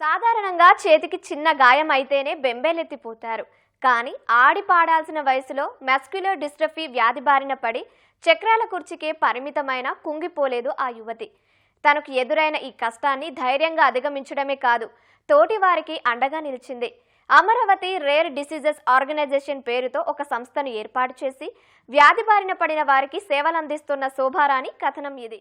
సాధారణంగా చేతికి చిన్న గాయం అయితేనే బెంబేలెత్తిపోతారు. కానీ ఆడి పాడాల్సిన వయసులో మెస్క్యులర్ డిస్ట్రఫీ వ్యాధి బారిన పడి చక్రాల కుర్చీకే పరిమితమైన కుంగిపోలేదు ఆ యువతి. తనకు ఎదురైన ఈ కష్టాన్ని ధైర్యంగా అధిగమించడమే కాదు తోటి వారికి అండగా నిలిచింది. అమరావతి రేర్ డిసీజెస్ ఆర్గనైజేషన్ పేరుతో ఒక సంస్థను ఏర్పాటు చేసి వ్యాధి బారిన పడిన వారికి సేవలందిస్తున్న శోభారాణి కథనం ఇది.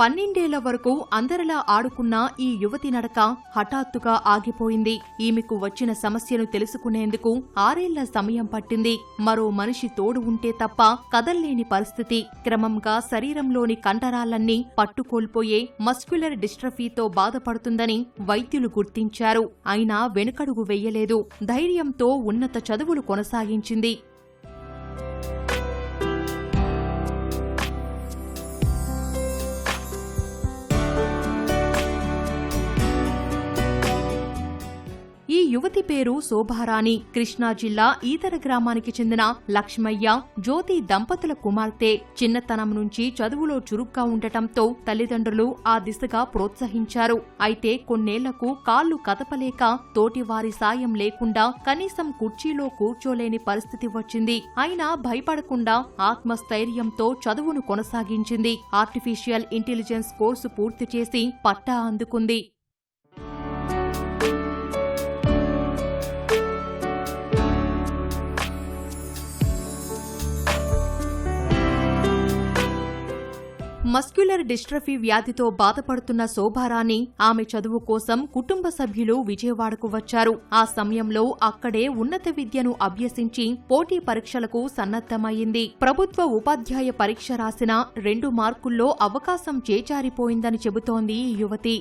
పన్నెండేళ్ళ వరకు అందరిలా ఆడుకున్న ఈ యువతి నడక హఠాత్తుగా ఆగిపోయింది. ఈమెకు వచ్చిన సమస్యను తెలుసుకునేందుకు ఆరేళ్ళ సమయం పట్టింది. మరో మనిషి తోడు ఉంటే తప్ప కదల్లేని పరిస్థితి. క్రమంగా శరీరంలోని కండరాలన్నీ పట్టుకోల్పోయే మస్క్యులర్ డిస్ట్రఫీతో బాధపడుతుందని వైద్యులు గుర్తించారు. అయినా వెనుకడుగు వెయ్యలేదు ధైర్యంతో ఉన్నత చదువులు కొనసాగించింది. యువతి పేరు శోభారాణి. కృష్ణా జిల్లా ఈతర గ్రామానికి చెందిన లక్ష్మయ్య జ్యోతి దంపతుల కుమార్తె. చిన్నతనం నుంచి చదువులో చురుగ్గా ఉండటంతో తల్లిదండ్రులు ఆ దిశగా ప్రోత్సహించారు. అయితే కొన్నేళ్ళకు కాళ్ళు కదపలేక తోటివారి సాయం లేకుండా కనీసం కుర్చీలో కూర్చోలేని పరిస్థితి వచ్చింది. అయినా భయపడకుండా ఆత్మస్థైర్యంతో చదువును కొనసాగించింది. ఆర్టిఫిషియల్ ఇంటెలిజెన్స్ కోర్సు పూర్తి చేసి పట్టా అందుకుంది. మస్క్యులర్ డిస్ట్రఫీ వ్యాధితో బాధపడుతున్న శోభారాణి ఆమె చదువు కోసం కుటుంబ సభ్యులు విజయవాడకు వచ్చారు. ఆ సమయంలో అక్కడే ఉన్నత విద్యను అభ్యసించి పోటీ పరీక్షలకు సన్నద్దమయ్యింది ప్రభుత్వ ఉపాధ్యాయ పరీక్ష రాసిన రెండు మార్కుల్లో అవకాశం చేచారిపోయిందని చెబుతోంది ఈ యువతి.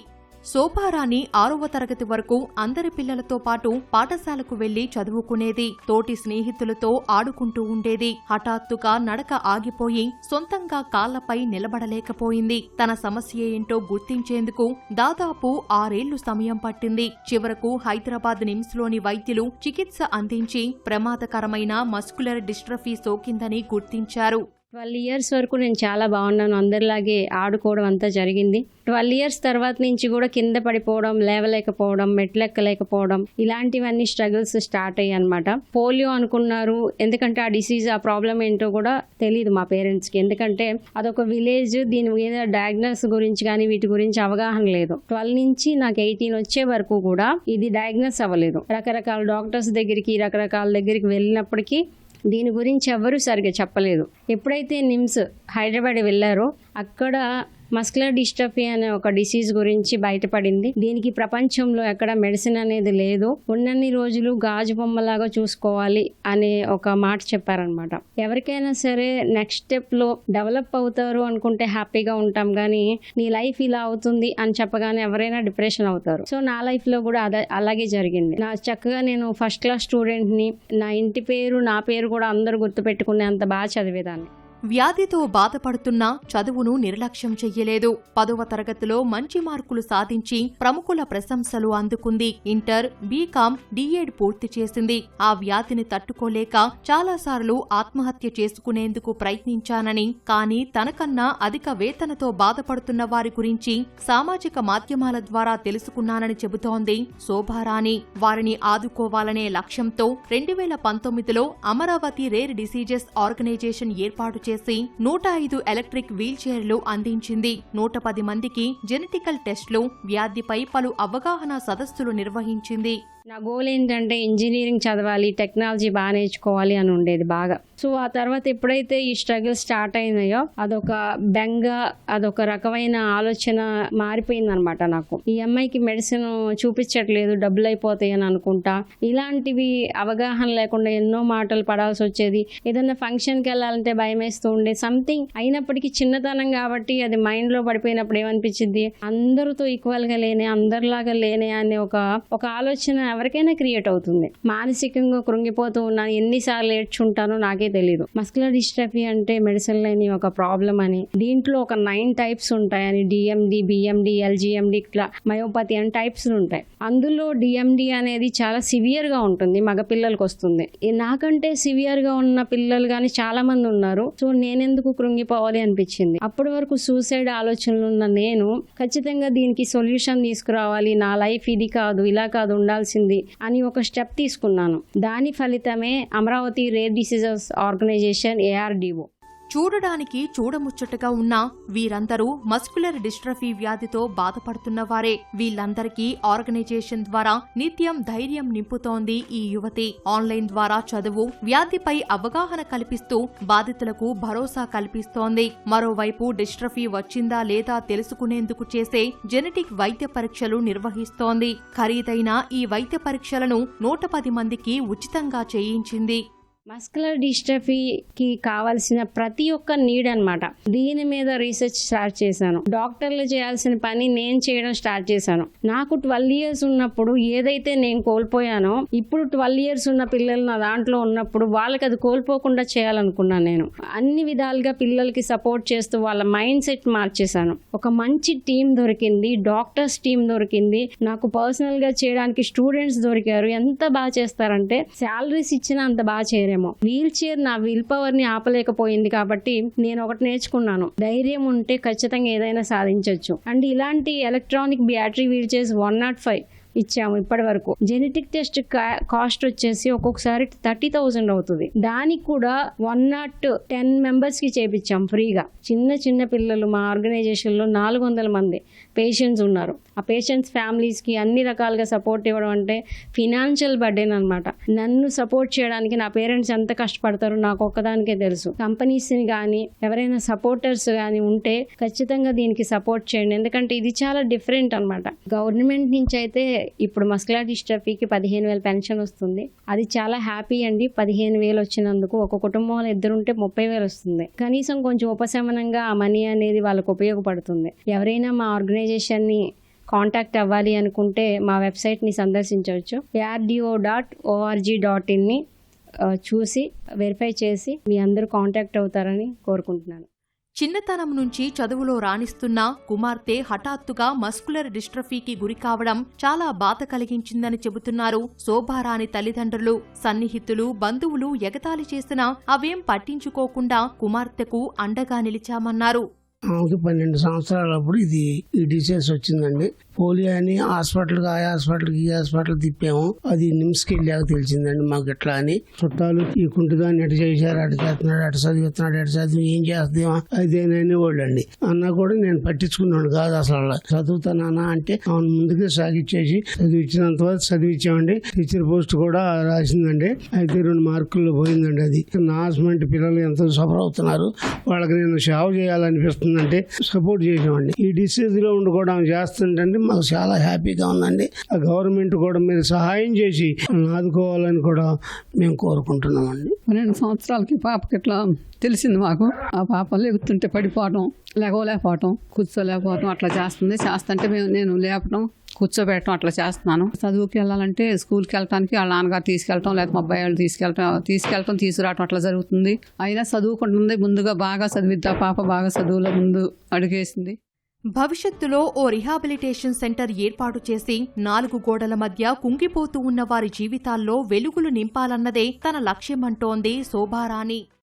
శోభారాణి ఆరవ తరగతి వరకు అందరి పిల్లలతో పాటు పాఠశాలకు వెళ్ళి చదువుకునేది. తోటి స్నేహితులతో ఆడుకుంటూ ఉండేది. హఠాత్తుగా నడక ఆగిపోయి సొంతంగా కాళ్ళపై నిలబడలేకపోయింది. తన సమస్య ఏంటో గుర్తించేందుకు దాదాపు ఆరేళ్ళు సమయం పట్టింది. చివరకు హైదరాబాద్ నిమ్స్లోని వైద్యులు చికిత్స అందించి ప్రమాదకరమైన మస్కులర్ డిస్ట్రఫీ సోకిందని గుర్తించారు. ట్వెల్వ్ ఇయర్స్ వరకు నేను చాలా బాగున్నాను. అందరిలాగే ఆడుకోవడం అంతా జరిగింది. ట్వెల్వ్ ఇయర్స్ తర్వాత నుంచి కూడా కింద పడిపోవడం లేవలేకపోవడం మెట్లెక్కలేకపోవడం ఇలాంటివన్నీ స్ట్రగుల్స్ స్టార్ట్ అయ్యాయి అనమాట పోలియో అనుకున్నారు. ఎందుకంటే ఆ డిసీజ్ ఆ ప్రాబ్లం ఏంటో కూడా తెలియదు మా పేరెంట్స్కి ఎందుకంటే అదొక విలేజ్ దీని మీద డయాగ్నోస్ గురించి కానీ వీటి గురించి అవగాహన లేదు. ట్వెల్వ్ నుంచి నాకు ఎయిటీన్ వచ్చే వరకు కూడా ఇది డయాగ్నోస్ అవ్వలేదు. రకరకాల డాక్టర్స్ దగ్గరికి రకరకాల దగ్గరికి వెళ్ళినప్పటికీ దీని గురించి ఎవరు సరిగా చెప్పలేదు. ఎప్పుడైతే నిమ్స్ హైదరాబాద్ వెళ్ళారో అక్కడ మస్కులర్ డిస్ట్రఫీ అనే ఒక డిసీజ్ గురించి బయటపడింది. దీనికి ప్రపంచంలో ఎక్కడ మెడిసిన్ అనేది లేదు. ఉన్నన్ని రోజులు గాజు బొమ్మలాగా చూసుకోవాలి అనే ఒక మాట చెప్పారనమాట ఎవరికైనా సరే నెక్స్ట్ స్టెప్లో డెవలప్ అవుతారు అనుకుంటే హ్యాపీగా ఉంటాం. కానీ నీ లైఫ్ ఇలా అవుతుంది అని చెప్పగానే ఎవరైనా డిప్రెషన్ అవుతారు. సో నా లైఫ్లో కూడా అదే అలాగే జరిగింది. నా చక్కగా నేను ఫస్ట్ క్లాస్ స్టూడెంట్ని నా ఇంటి పేరు నా పేరు కూడా అందరూ గుర్తుపెట్టుకునే అంత బాగా చదివేదాన్ని. వ్యాధితో బాధపడుతున్నా చదువును నిర్లక్ష్యం చెయ్యలేదు. పదవ తరగతిలో మంచి మార్కులు సాధించి ప్రముఖుల ప్రశంసలు అందుకుంది. ఇంటర్ బీకాం డిఎడ్ పూర్తి చేసింది. ఆ వ్యాధిని తట్టుకోలేక చాలాసార్లు ఆత్మహత్య చేసుకునేందుకు ప్రయత్నించానని కానీ తనకన్నా అధిక వేతనతో బాధపడుతున్న వారి గురించి సామాజిక మాధ్యమాల ద్వారా తెలుసుకున్నానని చెబుతోంది. శోభారాణి వారిని ఆదుకోవాలనే లక్ష్యంతో రెండు వేల పంతొమ్మిదిలో అమరావతి రేర్ డిసీజెస్ ఆర్గనైజేషన్ ఏర్పాటు చేసి నూట ఐదు ఎలక్ట్రిక్ వీల్ చైర్లు అందించింది. నూట పది మందికి జెనెటికల్ టెస్టులు వ్యాధిపై పలు అవగాహన సదస్సులు నిర్వహించింది. నా గోల్ ఏంటంటే ఇంజనీరింగ్ చదవాలి టెక్నాలజీ బాగా నేర్చుకోవాలి అని ఉండేది బాగా. సో ఆ తర్వాత ఎప్పుడైతే ఈ స్ట్రగుల్ స్టార్ట్ అయినాయో అదొక బెంగ అదొక రకమైన ఆలోచన మారిపోయింది అనమాట నాకు. ఈ అమ్మాయికి మెడిసిన్ చూపించట్లేదు డబ్బులు అయిపోతాయి అని అనుకుంటా. ఇలాంటివి అవగాహన లేకుండా ఎన్నో మాటలు పడాల్సి వచ్చేది. ఏదైనా ఫంక్షన్కి వెళ్ళాలంటే భయం వేస్తూ ఉండే. సంథింగ్ అయినప్పటికీ చిన్నతనం కాబట్టి అది మైండ్లో పడిపోయినప్పుడు ఏమనిపించింది అందరితో ఈక్వల్గా లేనే అందరిలాగా లేనే అనే ఒక ఒక ఆలోచన ఎవరికైనా క్రియేట్ అవుతుంది. మానసికంగా కృంగిపోతూ ఉన్నాను ఎన్నిసార్లు ఏడ్చుంటానో నాకే తెలియదు మస్కులర్ డిస్ట్రఫీ అంటే మెడిసిన్ లేని ఒక ప్రాబ్లం అని. దీంట్లో ఒక నైన్ టైప్స్ ఉంటాయని డిఎండి బిఎండి ఎల్జిఎండి ఇట్లా మయోపతి అని టైప్స్ ఉంటాయి. అందులో డిఎండి అనేది చాలా సివియర్గా ఉంటుంది మగ పిల్లలకు వస్తుంది. నాకంటే సివియర్గా ఉన్న పిల్లలు కానీ చాలా మంది ఉన్నారు. సో నేనెందుకు కృంగిపోవాలి అనిపించింది. అప్పటి వరకు సూసైడ్ ఆలోచనలు ఉన్న నేను ఖచ్చితంగా దీనికి సొల్యూషన్ తీసుకురావాలి. నా లైఫ్ ఇది కాదు ఇలా కాదు ఉండాల్సింది అని ఒక స్టెప్ తీసుకున్నాను. దాని ఫలితమే Amaravati rare diseases organization ARDO. చూడడానికి చూడముచ్చటగా ఉన్న వీరందరూ మస్కులర్ డిస్ట్రఫీ వ్యాధితో బాధపడుతున్నవారే వీళ్ళందరికీ ఆర్గనైజేషన్ ద్వారా నిత్యం ధైర్యం నింపుతోంది ఈ యువతి. ఆన్లైన్ ద్వారా చదువు వ్యాధిపై అవగాహన కల్పిస్తూ బాధితులకు భరోసా కల్పిస్తోంది. మరోవైపు డిస్ట్రఫీ వచ్చిందా లేదా తెలుసుకునేందుకు చేసే జెనెటిక్ వైద్య పరీక్షలు నిర్వహిస్తోంది. ఖరీదైన ఈ వైద్య పరీక్షలను నూట పది మందికి ఉచితంగా చేయించింది. మస్కులర్ డిస్ట్రఫీకి కావాల్సిన ప్రతి ఒక్క నీడ్ అనమాట దీని మీద రీసెర్చ్ స్టార్ట్ చేశాను. డాక్టర్లు చేయాల్సిన పని నేను చేయడం స్టార్ట్ చేశాను. నాకు ట్వెల్వ్ ఇయర్స్ ఉన్నప్పుడు ఏదైతే నేను కోల్పోయానో ఇప్పుడు ట్వెల్వ్ ఇయర్స్ ఉన్న పిల్లలు నా దాంట్లో ఉన్నప్పుడు వాళ్ళకి అది కోల్పోకుండా చేయాలనుకున్నాను నేను. అన్ని విధాలుగా పిల్లలకి సపోర్ట్ చేస్తూ వాళ్ళ మైండ్ సెట్ మార్చేశాను. ఒక మంచి టీం దొరికింది డాక్టర్స్ టీం దొరికింది. నాకు పర్సనల్గా చేయడానికి స్టూడెంట్స్ దొరికారు. ఎంత బాగా చేస్తారంటే శాలరీస్ ఇచ్చినా అంత బాగా చేయరు ఏమో వీల్ చైర్ నా విల్ పవర్ని ఆపలేకపోయింది కాబట్టి నేను ఒకటి నేర్చుకున్నాను. ధైర్యం ఉంటే ఖచ్చితంగా ఏదైనా సాధించవచ్చు అండ్ ఇలాంటి electronic battery wheel chairs one nought five ఇచ్చాము ఇప్పటి వరకు జెనెటిక్ టెస్ట్ కాస్ట్ వచ్చేసి ఒక్కొక్కసారి థర్టీ థౌసండ్ అవుతుంది. దానికి కూడా వన్ నాట్ టెన్ మెంబర్స్కి చేపించాం ఫ్రీగా. చిన్న చిన్న పిల్లలు మా ఆర్గనైజేషన్లో నాలుగు వందల మంది పేషెంట్స్ ఉన్నారు. ఆ పేషెంట్స్ ఫ్యామిలీస్కి అన్ని రకాలుగా సపోర్ట్ ఇవ్వడం అంటే ఫినాన్షియల్ బర్డెన్ అనమాట నన్ను సపోర్ట్ చేయడానికి నా పేరెంట్స్ ఎంత కష్టపడతారో నాకు ఒక్కదానికే తెలుసు. కంపెనీస్ని కానీ ఎవరైనా సపోర్టర్స్ కానీ ఉంటే ఖచ్చితంగా దీనికి సపోర్ట్ చేయండి. ఎందుకంటే ఇది చాలా డిఫరెంట్ అన్నమాట. గవర్నమెంట్ నుంచి అయితే ఇప్పుడు మస్కులర్ డిస్ట్రఫీకి పదిహేను వేల పెన్షన్ వస్తుంది. అది చాలా హ్యాపీ అండి. పదిహేను వేలు వచ్చినందుకు ఒక కుటుంబంలో ఇద్దరు ఉంటే ముప్పై వేలు వస్తుంది. కనీసం కొంచెం ఉపశమనంగా ఆ మనీ అనేది వాళ్ళకు ఉపయోగపడుతుంది. ఎవరైనా మా ఆర్గనైజేషన్ని కాంటాక్ట్ అవ్వాలి అనుకుంటే మా వెబ్సైట్ని సందర్శించవచ్చు. ఏఆర్డిఓ డాట్ ఓఆర్జీ డాట్ ఇన్ని చూసి వెరిఫై చేసి మీ అందరూ కాంటాక్ట్ అవుతారని కోరుకుంటున్నాను. చిన్నతనం నుంచి చదువులో రాణిస్తున్న కుమార్తె హఠాత్తుగా మస్కులర్ డిస్ట్రఫీకి గురి కావడం చాలా బాధ కలిగించిందని చెబుతున్నారు శోభారాణి తల్లిదండ్రులు. సన్నిహితులు బంధువులు ఎగతాళి చేసినా అవేం పట్టించుకోకుండా కుమార్తెకు అండగా నిలిచామన్నారు. ఆమెకి పన్నెండు సంవత్సరాలప్పుడు ఇది ఈ డిసీజ్ వచ్చిందండి. పోలియో అని హాస్పిటల్కి ఆ హాస్పిటల్కి ఈ హాస్పిటల్ తిప్పాము. అది నిమ్స్కి వెళ్ళాక తెలిసిందండి మాకు ఇట్లా అని. చుట్టాలు ఈ కుంటుదాన్ని ఎటు చేశారు అటు చేస్తున్నాడు అటు చదివిస్తున్నాడు ఎటు చదివి ఏం చేస్తామా అదేనని వాళ్ళండి. అన్న అన్నా కూడా నేను పట్టించుకున్నాను కాదు అసలు చదువుతానా అంటే అవును ముందుకే సాగిచ్చేసి చదివించినంత వరకు చదివించామండి టీచర్ పోస్ట్ కూడా రాసిందండి. అయితే రెండు మార్కుల్లో పోయిందండి అది. నా హస్బెండ్ పిల్లలు ఎంతో సఫర్ అవుతున్నారు వాళ్ళకి నేను సేవ చేయాలనిపిస్తుందంటే సపోర్ట్ చేసామండి ఈ డిసీజ్లో ఉండుకోవడం చేస్తుంటే మాకు చాలా హ్యాపీగా ఉందండి. ఆ గవర్నమెంట్ కూడా మీరు సహాయం చేసి ఆదుకోవాలని కూడా మేము కోరుకుంటున్నామండి. పన్నెండు సంవత్సరాలకి పాపకి ఇట్లా తెలిసింది మాకు? ఆ పాప లేగుతుంటే పడిపోవటం లేకపోలేకపోవటం కూర్చోలేకపోవటం అట్లా చేస్తుంది. చేస్తుంటే మేము నేను లేపటం కూర్చోబెట్టడం అట్లా చేస్తున్నాను. చదువుకి వెళ్ళాలంటే స్కూల్కి వెళ్ళటానికి వాళ్ళ నాన్నగారు తీసుకెళ్ళటం లేకపోతే మా అబ్బాయి వాళ్ళు తీసుకెళ్ళటం తీసుకెళ్ళటం తీసుకురావటం అట్లా జరుగుతుంది. అయినా చదువుకుంటుంది ముందుగా బాగా చదివిద్దా. ఆ పాప బాగా చదువులో ముందు అడిగేసింది. భవిష్యత్తులో ఓ రిహాబిలిటేషన్ సెంటర్ ఏర్పాటు చేసి నాలుగు గోడల మధ్య కుంగిపోతూ ఉన్న వారి జీవితాల్లో వెలుగులు నింపాలన్నదే తన లక్ష్యమంటోంది శోభారాణి.